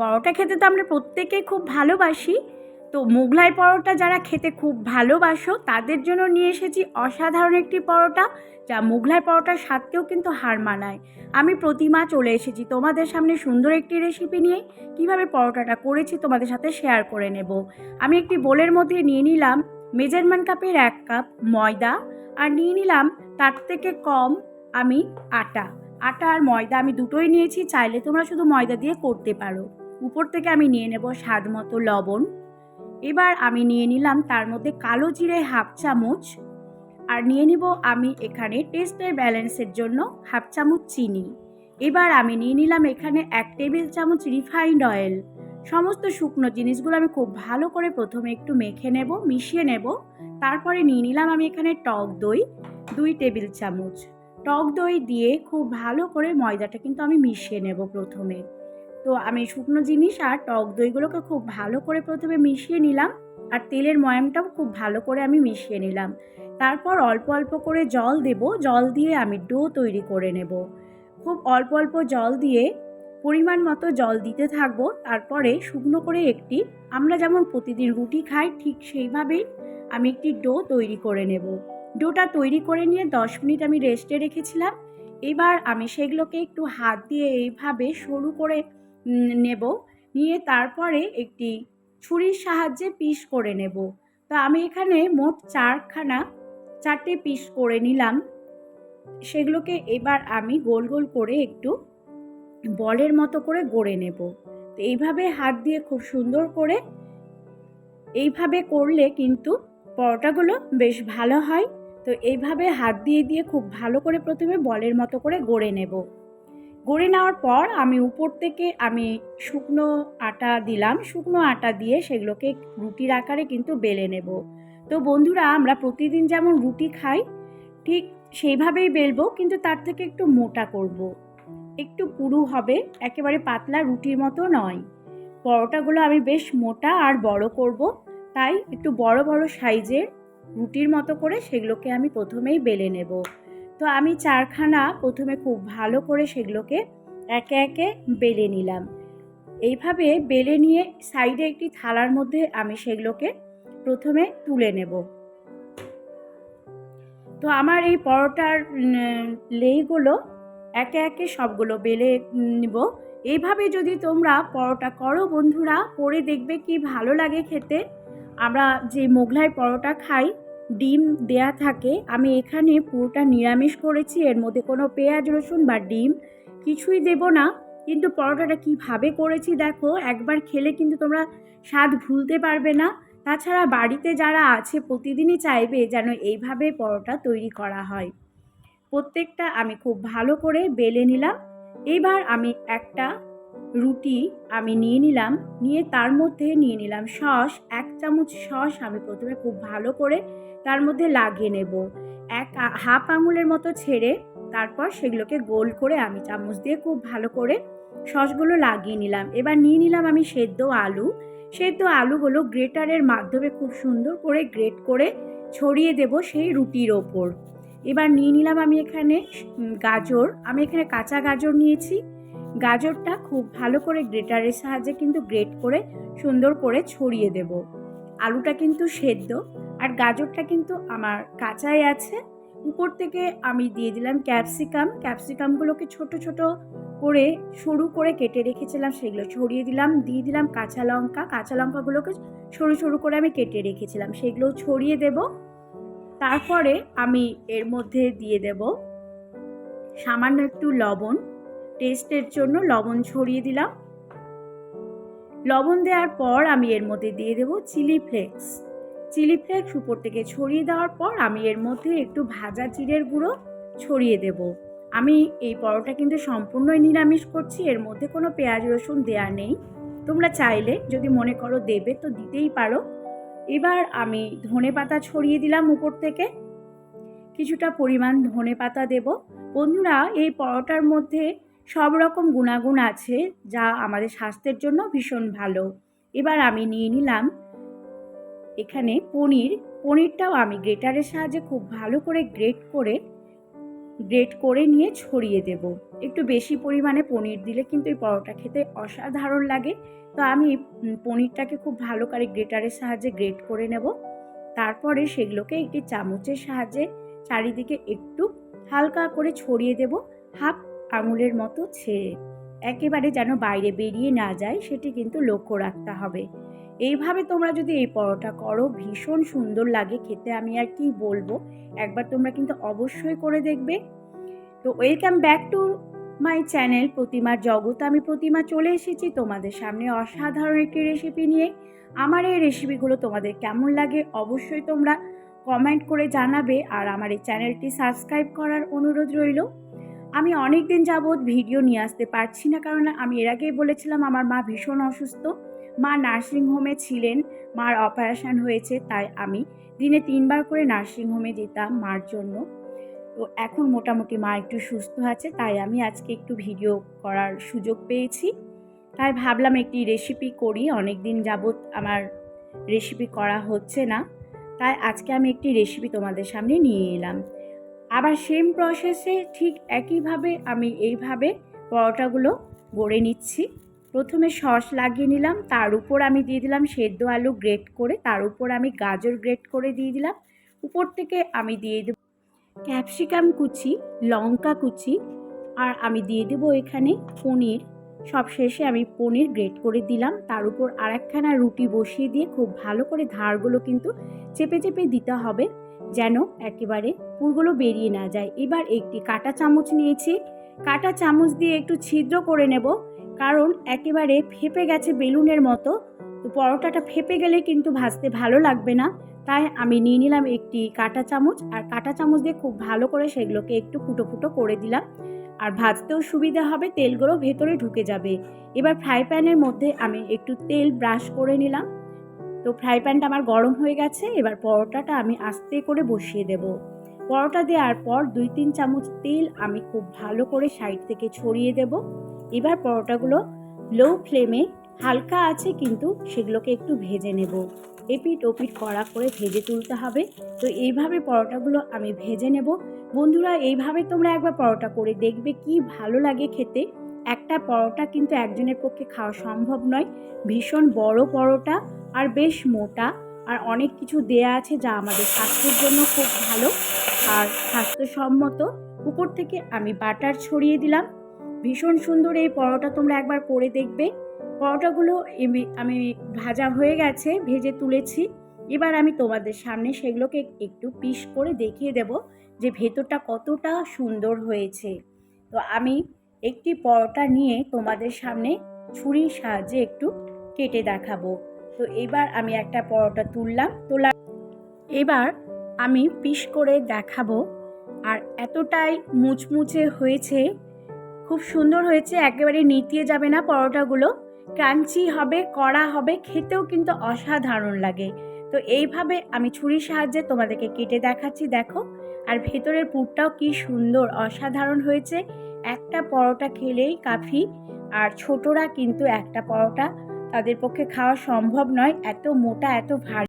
পরোটা খেতে তো আমরা প্রত্যেকেই খুব ভালোবাসি। তো মোগলাই পরোটা যারা খেতে খুব ভালোবাসো, তাদের জন্য নিয়ে এসেছি অসাধারণ একটি পরোটা, যা মোগলাই পরোটার স্বাদকেও কিন্তু হার মানায়। আমি প্রতিমা চলে এসেছি তোমাদের সামনে সুন্দর একটি রেসিপি নিয়ে, কীভাবে পরোটাটা করেছি তোমাদের সাথে শেয়ার করে নেব। আমি একটি বোলের মধ্যে নিয়ে নিলাম মেজারমেন্ট কাপের এক কাপ ময়দা, আর নিয়ে নিলাম তার থেকে কম আমি আটা। আটা আর ময়দা আমি দুটোই নিয়েছি, চাইলে তোমরা শুধু ময়দা দিয়ে করতে পারো। উপর থেকে আমি নিয়ে নেব স্বাদ মতো লবণ। এবার আমি নিয়ে নিলাম তার মধ্যে কালো জিরে হাফ চামচ। আর নিয়ে নিব আমি এখানে টেস্টের ব্যালেন্সের জন্য হাফ চামচ চিনি। এবার আমি নিয়ে নিলাম এখানে এক টেবিল চামচ রিফাইন্ড অয়েল। সমস্ত শুকনো জিনিসগুলো আমি খুব ভালো করে প্রথমে একটু মেখে নেব, মিশিয়ে নেব। তারপরে নিয়ে নিলাম আমি এখানে টক দই দুই টেবিল চামচ। টক দই দিয়ে খুব ভালো করে ময়দাটা কিন্তু আমি মিশিয়ে নেব প্রথমে। তো আমি শুকনো জিনিস আর টক দইগুলোকে খুব ভালো করে প্রথমে মিশিয়ে নিলাম আর তেলের ময়ামটাও খুব ভালো করে আমি মিশিয়ে নিলাম। তারপর অল্প অল্প করে জল দেব, জল দিয়ে আমি ডো তৈরি করে নেব। খুব অল্প অল্প জল দিয়ে পরিমাণ মতো জল দিতে থাকব, তারপরে শুকনো করে একটি, আমরা যেমন প্রতিদিন রুটি খাই, ঠিক সেইভাবেই আমি একটি ডো তৈরি করে নেব। ডোটা তৈরি করে নিয়ে দশ মিনিট আমি রেস্টে রেখেছিলাম। এবার আমি সেগুলোকে একটু হাত দিয়ে এইভাবে সরু করে নেব। নিয়ে তারপরে একটি ছুরির সাহায্যে পিস করে নেব। তো আমি এখানে মোট চারখানা, চারটে পিস করে নিলাম। সেগুলোকে এবার আমি গোল গোল করে একটু বলের মতো করে গড়ে নেব। তো এইভাবে হাত দিয়ে খুব সুন্দর করে এইভাবে করলে কিন্তু পরোটাগুলো বেশ ভালো হয়। তো এইভাবে হাত দিয়ে দিয়ে খুব ভালো করে প্রথমে বলের মতো করে গড়ে নেব। গড়ে নেওয়ার পর আমি উপর থেকে আমি শুকনো আটা দিলাম। শুকনো আটা দিয়ে সেগুলোকে রুটির আকারে কিন্তু বেলে নেব। তো বন্ধুরা, আমরা প্রতিদিন যেমন রুটি খাই, ঠিক সেইভাবেই বেলবো, কিন্তু তার থেকে একটু মোটা করব। একটু পুরু হবে, একেবারে পাতলা রুটির মতো নয়। পরোটাগুলো আমি বেশ মোটা আর বড় করব, তাই একটু বড় বড় সাইজের রুটির মতো করে সেগুলোকে আমি প্রথমেই বেলে নেব। তো আমি চারখানা প্রথমে খুব ভালো করে সেগুলোকে একে একে বেলে নিলাম। এইভাবে বেলে নিয়ে সাইডে একটি থালার মধ্যে আমি সেগুলোকে প্রথমে তুলে নেব। তো আমার এই পরোটার লেইগুলো একে একে সবগুলো বেলে নিব। এইভাবে যদি তোমরা পরোটা করো বন্ধুরা পরে দেখবে কি ভালো লাগে খেতে। আমরা যে মোগলাই পরোটা খাই ডিম দেয়া থাকে, আমি এখানে পুরোটা নিরামিষ করেছি, এর মধ্যে কোনো পেঁয়াজ, রসুন বা ডিম কিছুই দেব না। কিন্তু পরোটাটা কীভাবে করেছি দেখো, একবার খেলে কিন্তু তোমরা স্বাদ ভুলতে পারবে না। তাছাড়া বাড়িতে যারা আছে, প্রতিদিনই চাইবে যেন এইভাবে পরোটা তৈরি করা হয়। প্রত্যেকটা আমি খুব ভালো করে বেলে নিলাম। এবার আমি একটা রুটি আমি নিয়ে নিলাম, নিয়ে তার মধ্যে নিয়ে নিলাম সস, এক চামচ সস আমি প্রথমে খুব ভালো করে তার মধ্যে লাগিয়ে নেব। এক হাফ আঙুলের মতো ছেড়ে তারপর সেগুলোকে গোল করে আমি চামচ দিয়ে খুব ভালো করে সসগুলো লাগিয়ে নিলাম। এবার নিয়ে নিলাম আমি সেদ্ধ আলু। সেদ্ধ আলুগুলো গ্রেটারের মাধ্যমে খুব সুন্দর করে গ্রেট করে ছড়িয়ে দেব সেই রুটির ওপর। এবার নিয়ে নিলাম আমি এখানে গাজর। আমি এখানে কাঁচা গাজর নিয়েছি। গাজরটা খুব ভালো করে গ্রেটারের সাহায্যে কিন্তু গ্রেট করে সুন্দর করে ছড়িয়ে দেব। আলুটা কিন্তু সেদ্ধ আর গাজরটা কিন্তু আমার কাঁচাই আছে। উপর থেকে আমি দিয়ে দিলাম ক্যাপসিকাম। ক্যাপসিকামগুলোকে ছোট ছোট করে সরু করে কেটে রেখেছিলাম, সেগুলো ছড়িয়ে দিলাম, দিয়ে দিলাম কাঁচা লঙ্কা। কাঁচা লঙ্কাগুলোকে সরু সরু করে আমি কেটে রেখেছিলাম, সেগুলো ছড়িয়ে দেব। তারপরে আমি এর মধ্যে দিয়ে দেব সামান্য একটু লবণ। টেস্টের জন্য লবণ ছড়িয়ে দিলাম। লবণ দেওয়ার পর আমি এর মধ্যে দিয়ে দেব চিলি ফ্লেক্স। চিলি ফ্লেক্স উপর থেকে ছড়িয়ে দেওয়ার পর আমি এর মধ্যে একটু ভাজা জিরের গুঁড়ো ছড়িয়ে দেব। আমি এই পরোটা কিন্তু সম্পূর্ণই নিরামিষ করছি, এর মধ্যে কোনো পেঁয়াজ রসুন দেয়া নেই। তোমরা চাইলে যদি মনে করো দেবে তো দিতেই পারো। এবার আমি ধনে পাতা ছড়িয়ে দিলাম উপর থেকে। কিছুটা পরিমাণ ধনে পাতা দেব। বন্ধুরা, এই পরোটার মধ্যে সব রকম গুণাগুণ আছে যা আমাদের স্বাস্থ্যের জন্য ভীষণ ভালো। এবার আমি নিয়ে নিলাম এখানে পনির। পনিরটাও আমি গ্রেটারের সাহায্যে খুব ভালো করে গ্রেট করে গ্রেট করে নিয়ে ছড়িয়ে দেব। একটু বেশি পরিমাণে পনির দিলে কিন্তু এই পরোটা খেতে অসাধারণ লাগে। তো আমি পনিরটাকে খুব ভালো করে গ্রেটারের সাহায্যে গ্রেট করে নেব। তারপরে সেগুলোকে একটি চামচের সাহায্যে চারিদিকে একটু হালকা করে ছড়িয়ে দেব। হাফ আঙুলের মতো ছেড়ে। একেবারে যেন বাইরে বেরিয়ে না যায়, সেটি কিন্তু লক্ষ্য রাখতে হবে। এইভাবে তোমরা যদি এই পরোটা করো, ভীষণ সুন্দর লাগে খেতে, আমি আর কি বলব? একবার তোমরা কিন্তু অবশ্যই করে দেখবে। তো welcome back to my channel, প্রতিমার জগৎ। আমি প্রতিমা চলে এসেছি তোমাদের সামনে অসাধারণ একটি রেসিপি নিয়ে। আমার এই রেসিপিগুলো তোমাদের কেমন লাগে অবশ্যই তোমরা কমেন্ট করে জানাবে। আর আমার এই চ্যানেলটি সাবস্ক্রাইব করার অনুরোধ রইল। আমি অনেক দিন যাবৎ ভিডিও নিয়ে আসতে পারছি না, কারণ আমি এর আগেই বলেছিলাম আমার মা ভীষণ অসুস্থ। মা নার্সিংহোমে ছিলেন, মার অপারেশন হয়েছে, তাই আমি দিনে তিনবার করে নার্সিংহোমে যেতাম মার জন্য। তো এখন মোটামুটি মা একটু সুস্থ আছে, তাই আমি আজকে একটু ভিডিও করার সুযোগ পেয়েছি। তাই ভাবলাম একটি রেসিপি করি অনেক দিন যাবৎ আমার রেসিপি করা হচ্ছে না। তাই আজকে আমি একটি রেসিপি তোমাদের সামনে নিয়ে এলাম। আবার সেম প্রসেসে ঠিক একইভাবে আমি এইভাবে পরোটাগুলো গড়ে নিচ্ছি। প্রথমে সস লাগিয়ে নিলাম, তার উপর আমি দিয়ে দিলাম সেদ্ধ আলু গ্রেট করে, তার উপর আমি গাজর গ্রেট করে দিয়ে দিলাম। উপর থেকে আমি দিয়ে দেব ক্যাপসিকাম কুচি, লঙ্কা কুচি, আর আমি দিয়ে দেবো এখানে পনির। সব শেষে আমি পনির গ্রেট করে দিলাম, তার উপর আর একখানা রুটি বসিয়ে দিয়ে খুব ভালো করে ধারগুলো কিন্তু চেপে চেপে দিতে হবে। যেন একেবারে পুরগুলো বেরিয়ে না যায়। এবার একটি কাটা চামচ নিয়েছি। কাটা চামচ দিয়ে একটু ছিদ্র করে নেব, কারণ একেবারে ফেপে গেছে বেলুনের মতো। তো পরোটাটা ফেপে গেলে কিন্তু ভাজতে ভালো লাগবে না। তাই আমি নিয়ে নিলাম একটি কাটা চামচ, আর কাটা চামচ দিয়ে খুব ভালো করে সেগুলোকে একটু ফুটো ফুটো করে দিলাম। আর ভাজতেও সুবিধা হবে, তেলগুলো ভেতরে ঢুকে যাবে। এবার ফ্রাই প্যানের মধ্যে আমি একটু তেল ব্রাশ করে নিলাম। তো ফ্রাই প্যানটা আমার গরম হয়ে গেছে, এবার পরোটাটা আমি আস্তে করে বসিয়ে দেব। পরোটা দেওয়ার পর দুই তিন চামচ তেল আমি খুব ভালো করে সাইড থেকে ছড়িয়ে দেব। এবার পরোটাগুলো লো ফ্লেমে হালকা আছে কিন্তু সেগুলোকে একটু ভেজে নেব। এপিট ওপিট কড়া করে ভেজে তুলতে হবে। তো এইভাবে পরোটাগুলো আমি ভেজে নেব। বন্ধুরা, এইভাবে তোমরা একবার পরোটা করে দেখবে কি ভালো লাগে খেতে। একটা পরোটা কিন্তু একজনের পক্ষে খাওয়া সম্ভব নয়। ভীষণ বড় পরোটা আর বেশ মোটা আর অনেক কিছু দেয়া আছে যা আমাদের স্বাস্থ্যের জন্য খুব ভালো। আর স্বাস্থ্যসম্মত উপর থেকে আমি বাটার ছড়িয়ে দিলাম। ভীষণ সুন্দর এই পরোটা তোমরা একবার করে দেখবে। পরোটাগুলো আমি ভাজা হয়ে গেছে, ভেজে তুলেছি। এবার আমি তোমাদের সামনে সেগুলোকে একটু পিস করে দেখিয়ে দেব যে ভেতরটা কতটা সুন্দর হয়েছে। তো আমি একটি পরোটা নিয়ে তোমাদের সামনে ছুরির সাহায্যে একটু কেটে দেখাবো। তো এবার আমি একটা পরোটা তুললাম তোলা এবার আমি পিস করে দেখাবো। আর এতটাই মুচমুচে হয়েছে, খুব সুন্দর হয়েছে, একেবারে নিতিয়ে যাবে না পরোটাগুলো। ক্রাঞ্চি হবে, কড়া হবে, খেতেও কিন্তু অসাধারণ লাগে। তো এইভাবে আমি ছুরির সাহায্যে তোমাদেরকে কেটে দেখাচ্ছি, দেখো। আর ভেতরের পুরটাও কি সুন্দর, অসাধারণ হয়েছে। একটা পরোটা খেলেই কাফি, আর ছোটরা কিন্তু একটা পরোটা তাদের পক্ষে খাওয়া সম্ভব নয়। এত মোটা এত ভারী।